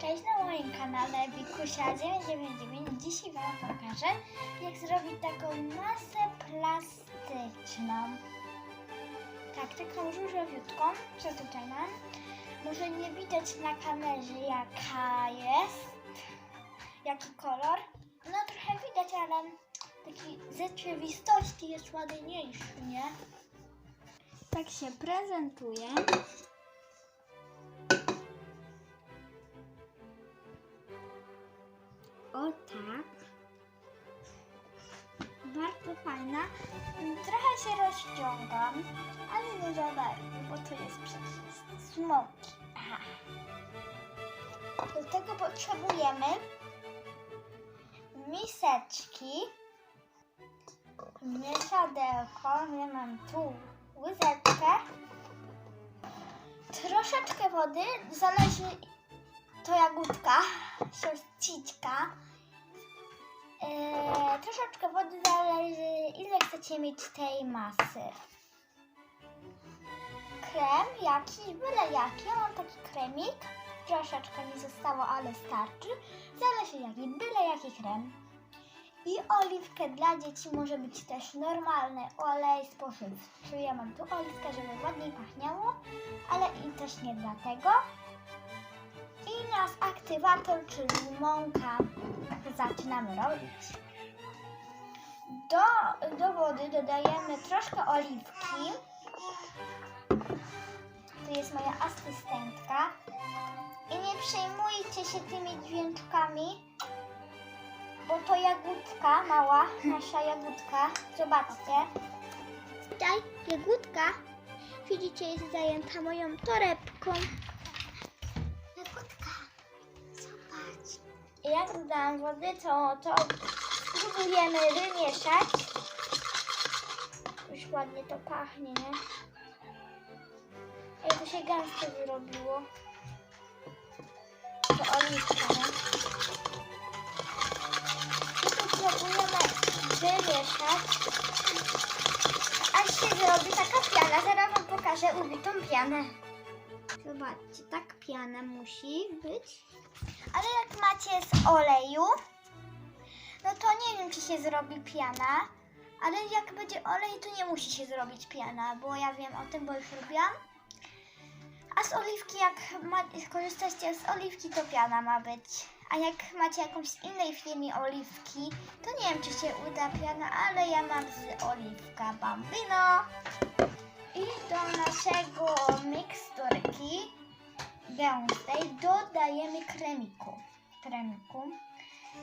Cześć na moim kanale Wikusia999. Dzisiaj Wam pokażę, jak zrobić taką masę plastyczną. Tak, taką różowiutką, mam. Może nie widać na kamerze jaka jest, jaki kolor. No trochę widać, ale taki z rzeczywistości jest ładniejszy, nie? Tak się prezentuje. O tak. Bardzo fajna. Trochę się rozciągam, ale nie za bardzo, bo to jest przecież smoki. Aha. Do tego potrzebujemy miseczki, mieszadełko, ja mam tu łyżeczkę, troszeczkę wody, zależy to jagódka, siostryczka. Eee, troszeczkę wody zależy, ile chcecie mieć tej masy. Krem jakiś, byle jaki. Ja mam taki kremik. Troszeczkę mi zostało, ale starczy. Zależy jaki, byle jaki krem. I oliwkę dla dzieci może być też normalny olej spożywczy. Ja mam tu oliwkę, żeby ładniej pachniało, ale i też nie dlatego. Nasz aktywator, czyli mąka, zaczynamy robić. Do, do wody dodajemy troszkę oliwki. Tu jest moja asystentka. I nie przejmujcie się tymi dźwięczkami, bo to jagódka mała, nasza jagódka. Zobaczcie. Tutaj jagódka, widzicie, jest zajęta moją torebką. I jak dodałam wody, to, to spróbujemy wymieszać. Już ładnie to pachnie, nie? Ej, to się gęsto wyrobiło. To oliwka, nie? I tu próbujemy wymieszać. Aż się zrobi taka piana. Zaraz wam pokażę ubitą pianę. Zobaczcie, tak piana musi być. Ale jak macie z oleju, no to nie wiem, czy się zrobi piana. Ale jak będzie olej, to nie musi się zrobić piana, bo ja wiem o tym, bo już robiłam. A z oliwki, jak korzystacie z oliwki, to piana ma być. A jak macie jakąś z innej firmy oliwki, to nie wiem, czy się uda piana, ale ja mam z oliwka Bambino. I do naszego miksturki gęstej dodajemy kremiku. Kremiku.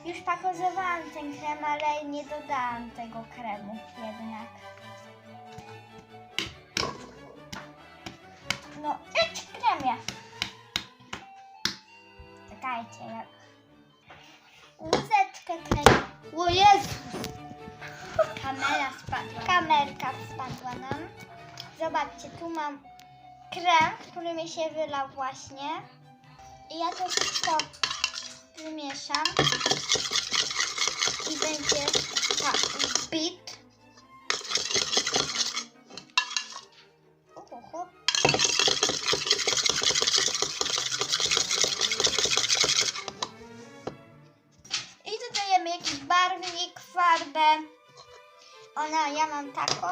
Już pakowałam ten krem, ale nie dodałam tego kremu jednak. No, idź kremie. Czekajcie, jak... Łóżeczkę kremu. O Jezus! Kamera spadła. Kamerka spadła nam. Zobaczcie, tu mam krem, który mi się wylał właśnie. I ja to wszystko wymieszam. I będzie tak bit. Uhuhu. I dodajemy jakiś barwnik, farbę. Ona, ja mam taką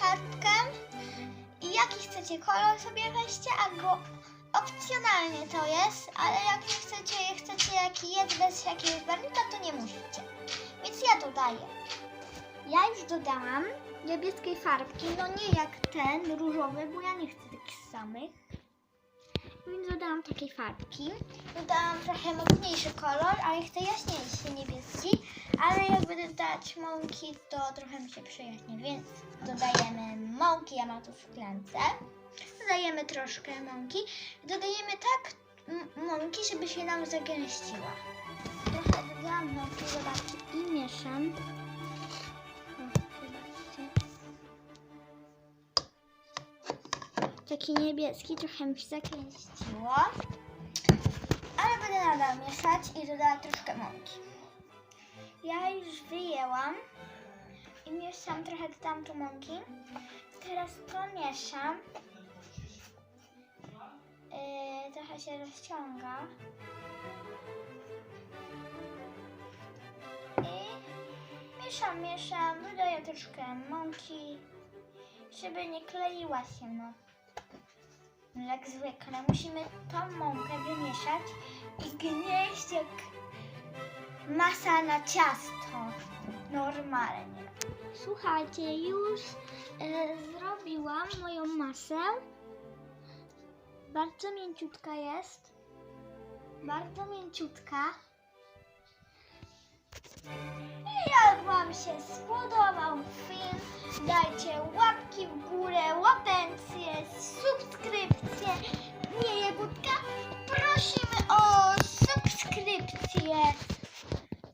kartkę. Jaki chcecie kolor sobie weźcie, albo opcjonalnie to jest, ale jak nie chcecie, chcecie jaki jest bez jakiegoś barwnika, to nie musicie. Więc ja dodaję. Ja już dodałam niebieskiej farbki, no nie jak ten różowy, bo ja nie chcę takich samych. Więc dodałam takiej farbki. Dodałam trochę mocniejszy kolor, ale chcę jaśniejszy niebieski. Ale jakby dodać mąki, to trochę mi się przyjaśni, więc dodajemy mąki, ja mam tu w szklance. Dodajemy troszkę mąki. Dodajemy tak mąki, żeby się nam zagęściła. Trochę dodałam mąki, zobaczcie, i mieszam. Taki niebieski, trochę mi się zakręciło będę nadal mieszać i dodała troszkę mąki. Ja już wyjęłam i mieszam trochę, dodałam tu mąki. Teraz to mieszam. Yy, trochę się rozciąga. I mieszam, mieszam, dodaję troszkę mąki, żeby nie kleiła się, no. No Jak zwykle musimy tą mąkę wymieszać i gnieść jak masa na ciasto. Normalnie. Słuchajcie, już e, zrobiłam moją masę. Bardzo mięciutka jest. Bardzo mięciutka. Jak Wam się spodobał film, dajcie łapki w górę, łapencję, subskrypcję. Nie, Jagódka? Prosimy o subskrypcję.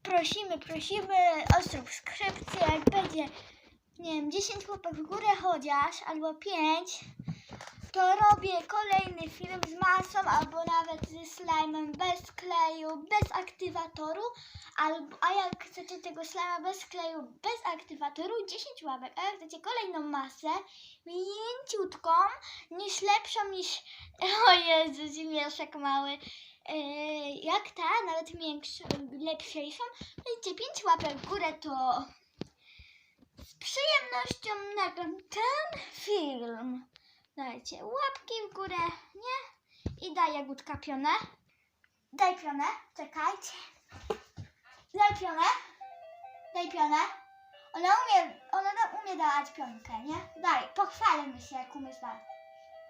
Prosimy, prosimy o subskrypcję. Jak będzie, nie wiem, 10 łapek w górę chociaż, albo 5, to robię kolejny film z ze bez kleju, bez aktywatoru, albo, a jak chcecie tego slajma bez kleju, bez aktywatoru, 10 łapek, a jak chcecie kolejną masę, mięciutką, niż lepszą niż, o Jezus, mieszek mały, yy, jak ta, nawet większą, lepszejszą, dajcie 5 łapek w górę, to z przyjemnością nagram ten film. Dajcie łapki w górę, nie? I daj jagódka pionę. Daj pionę, czekajcie. Daj pionę. Daj pionę. Ona umie, ona da, umie dawać pionkę, nie? Daj, pochwalmy się, jak umiesz dać.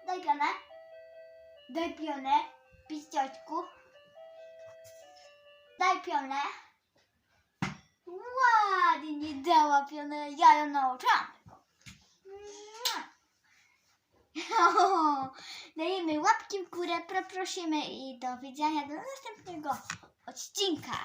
Daj pionę. Daj pionę, piścioćku. Daj pionę. Ładnie dała pionę, ja ją nauczyłam. Mua. Dajemy łapki w górę, poprosimy i do widzenia do następnego odcinka.